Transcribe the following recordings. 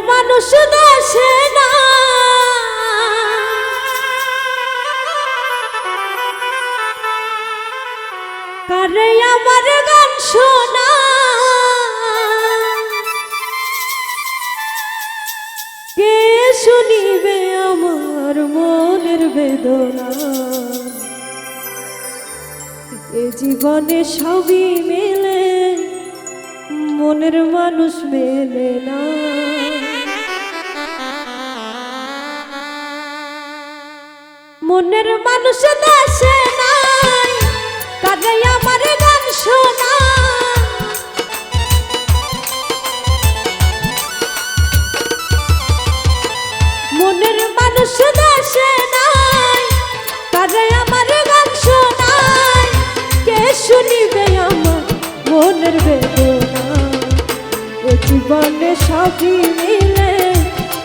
মানুষ দেশে না। কারে আমার গান শোনা? কে শুনিবে আমার মনের বেদনা? এ জীবনে সবই মেলে, মনের মানুষ মেলে না। মনের মানুষ দেশে নাই। কাজে আমার গান শোনা। মনের মানুষ দেশে নাই। কাজে আমার গান শোনায় কে শুনিবে আমার মনের বেদনা? এ জীবনে সবই মিলে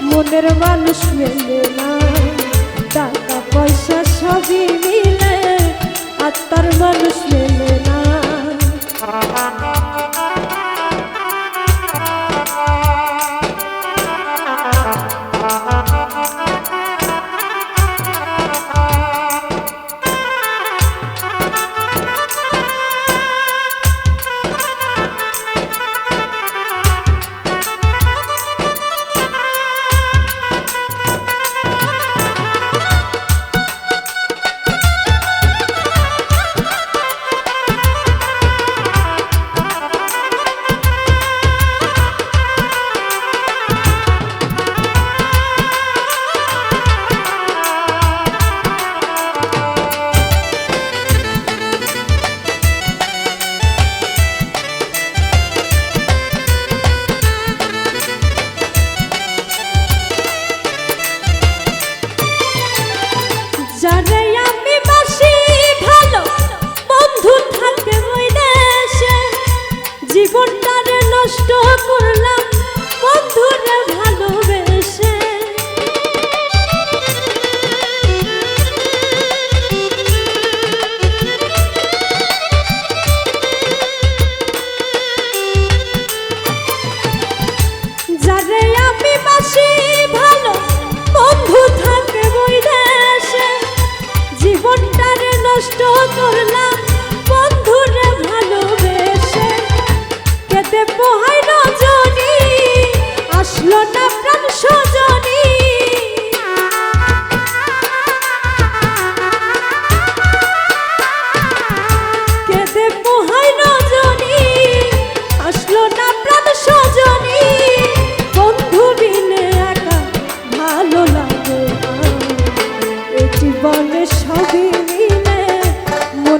মনের মানুষ মেলে না। পয়সা সবই মিলে আত্মার মানুষ মেলে না।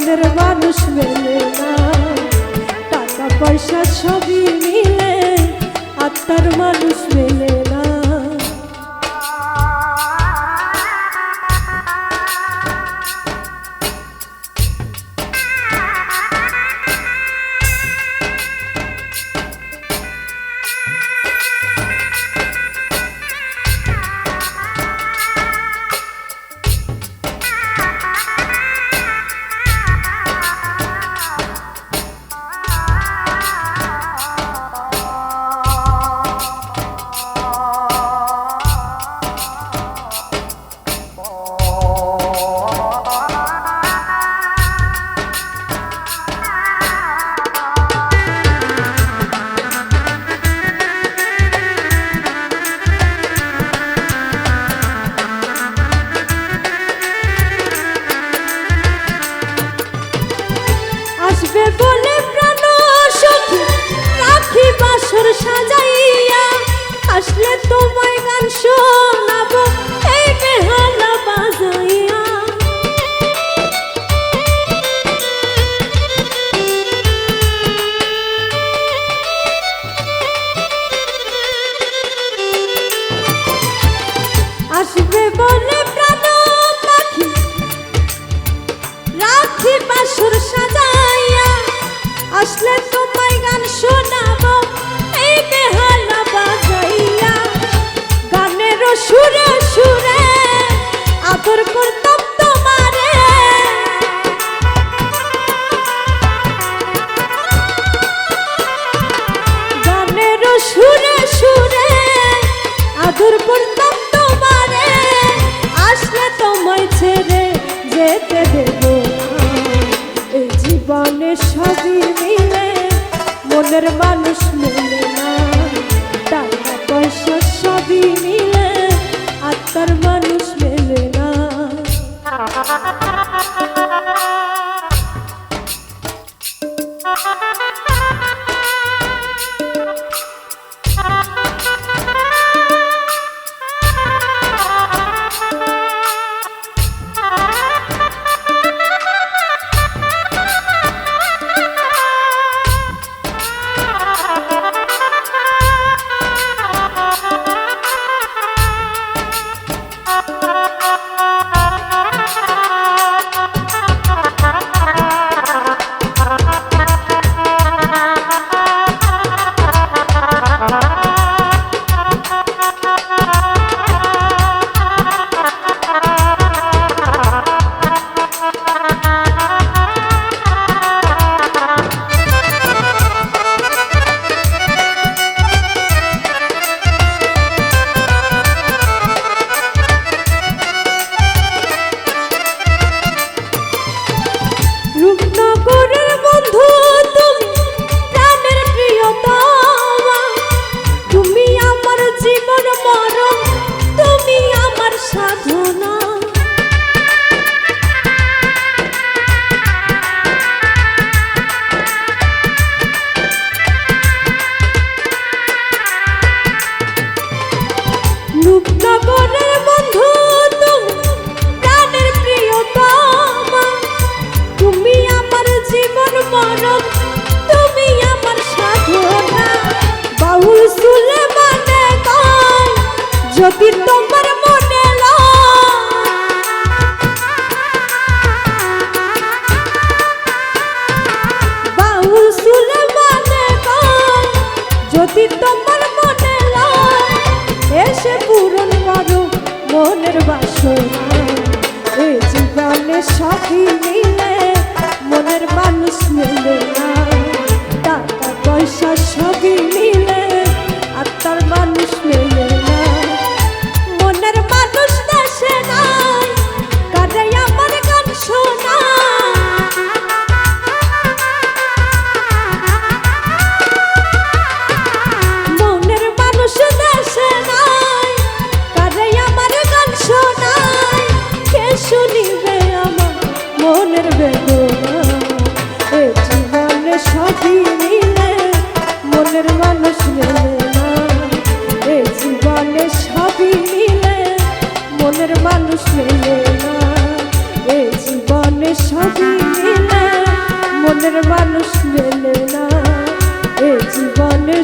মনের মানুষ মেলে না। টাকা পয়সা সবই মিলে আত্মার মানুষ মেলে না। আদর করতাম তোমারে। গানের সুরে সুরে আদর করতাম তোমারে। আসলে তোমায় ছেড়ে যেতে দেব এই জীবনে সবই মিলে মনের মানুষ নেই। যদি তোমার মনে মানে যদি তোমার মনে এসে পূরণ করো মনের বাসনা। সবই মিলে মনের মানুষ মিলে না। টাকা পয়সা সবই এ জীবনে মনের মানুষ মেলে না। এ জীবনে সবই মনের মানুষ এ জীবনে মনের মানুষ এ জীবনে